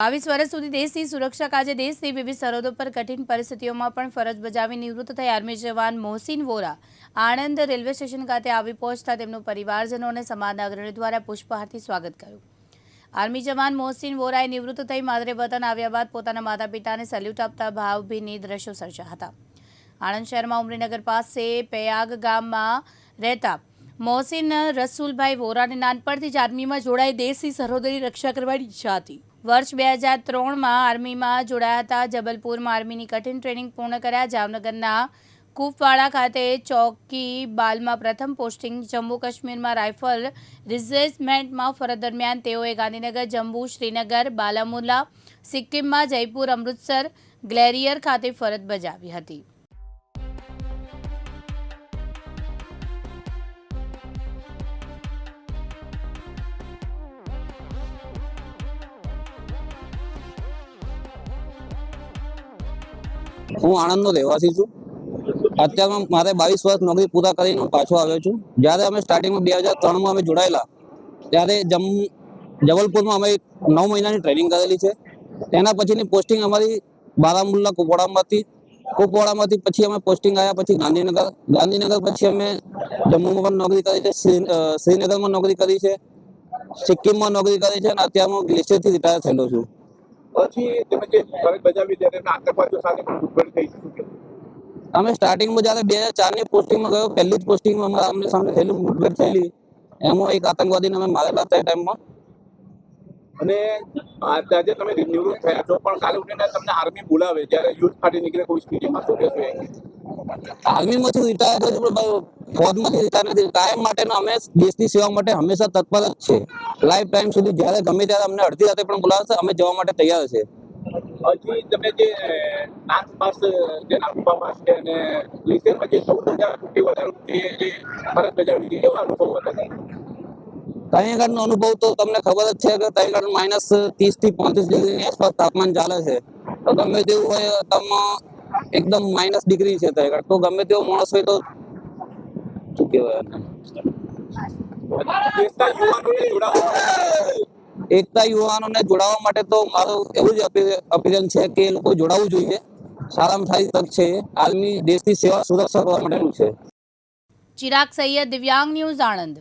બાવીસ વર્ષ સુધી દેશની સુરક્ષા કાજે દેશની વિવિધ સરહદો પર કઠિન પરિસ્થિતિઓમાં પણ ફરજ બજાવી નિવૃત્ત થઈ આર્મી જવાન મોહસિન વોરા આણંદ રેલવે સ્ટેશન ખાતે આવી પહોંચતા તેમનું પરિવારજનો અને સમાજના અગ્રણીઓ દ્વારા પુષ્પહારથી સ્વાગત કર્યું. આર્મી જવાન મોહસિન વોરાએ નિવૃત્ત થઈ માદરે વતન આવ્યા બાદ પોતાના માતા પિતાને સલ્યુટ આપતા ભાવભીની દ્રશ્યો સર્જ્યા હતા. આણંદ શહેરમાં ઉમરીનગર પાસે પેયાગ ગામમાં રહેતા મોહસિન રસુલભાઈ વોરાને નાનપણથી જ આર્મીમાં જોડાઈ દેશની સરહદોની રક્ષા કરવાની ઈચ્છા હતી. વર્ષ બે હજાર ત્રણમાં આર્મીમાં જોડાયા હતા. જબલપુરમાં આર્મીની કઠિન ટ્રેનિંગ પૂર્ણ કર્યા. જામનગરના કૂપવાડા ખાતે ચોકી બાલમાં પ્રથમ પોસ્ટિંગ, જમ્મુ કાશ્મીરમાં રાઇફલ રિઝેસમેન્ટમાં ફરજ દરમિયાન તેઓએ ગાંધીનગર, જમ્મુ, શ્રીનગર બાલામુલા સિક્કિમમાં જયપુર, અમૃતસર ગ્લેરિયર ખાતે ફરજ બજાવી હતી. હું આણંદનો રહેવાસી છું. અત્યારમાં મારે બાવીસ વર્ષ નોકરી પૂરા કરીને પાછો આવ્યો છું. જ્યારે અમે સ્ટાર્ટિંગમાં બે હજાર ત્રણમાં અમે જોડાયેલા, ત્યારે જમ્મુ જબલપુરમાં અમે નવ મહિનાની ટ્રેનિંગ કરેલી છે. તેના પછીની પોસ્ટિંગ અમારી બારામુલ્લા કુપવાડામાંથી કુપવાડામાંથી પછી અમે પોસ્ટિંગ આવ્યા પછી ગાંધીનગર ગાંધીનગર પછી અમે જમ્મુમાં પણ નોકરી કરી છે શ્રીનગરમાં નોકરી કરી છે, સિક્કિમમાં નોકરી કરી છે અને અત્યારે હું ગ્લેશિયરથી રિટાયર થયેલો છું. પછી તેમજ ફરજ બજાવી ત્યારે એમના આતંકવાદીઓ સાથે પણ ઘૂંટણ થઈ ચૂકી અમે સ્ટાર્ટિંગમાં જ્યારે બે હજાર ચારની પોસ્ટિંગમાં ગયો પહેલી જ પોસ્ટિંગમાં અમારા અમને સામે થયેલું મુઠભેડ થયેલી. એમાં એક આતંકવાદીને અમે મારેલા હતા ટાઈમમાં અને આજે તમે નિવૃત્ત થયા છો પણ કાલે ઉઠીને તમને આર્મી બોલાવે જ્યારે યુદ્ધ ફાટી નીકળે કોઈ સ્થિતિમાં શું કહેશો? આર્મીમાંથી રિટાયર થયો પણ ભાઈ ફોજમાંથી નથી કાયમ માટેનો અમે દેશની સેવા માટે હંમેશા તત્પર જ છે. લાઈફ ટાઈમ સુધી જ્યારે ગમે ત્યારે અમને અડધી રાતે પણ બોલાવશે અમે જવા માટે તૈયાર છે. હજી તમે જે નાથ પાસ જે નાગપા પાસ છે અને લીસેરમાં જે ચૌદ હજાર ફૂટથી વધારે જે જે ફરજ બજાવી અનુભવ હતા? ત્યાં અનુભવ તો તમને ખબર જ છે કે ત્યાં માઇનસ ત્રીસથી પાંત્રીસ ડિગ્રી આસપાસ તાપમાન ચાલે છે. તો ગમે તેવું હોય તમે એકદમ માઇનસ ડિગ્રી છે ત્યાં તો ગમે તેવો માણસ હોય તો શું કહેવાય? જોડાવા એકતા યુવાનોને જોડાવા માટે તો મારું એવું જ અપીલ છે કે એ લોકો જોડાવવું જોઈએ. સારામાં સારી તક છે. આર્મી દેશની સેવા સુરક્ષા કરવા માટેનું છે. ચિરાગ સૈયદ, દિવ્યાંગ ન્યૂઝ આણંદ.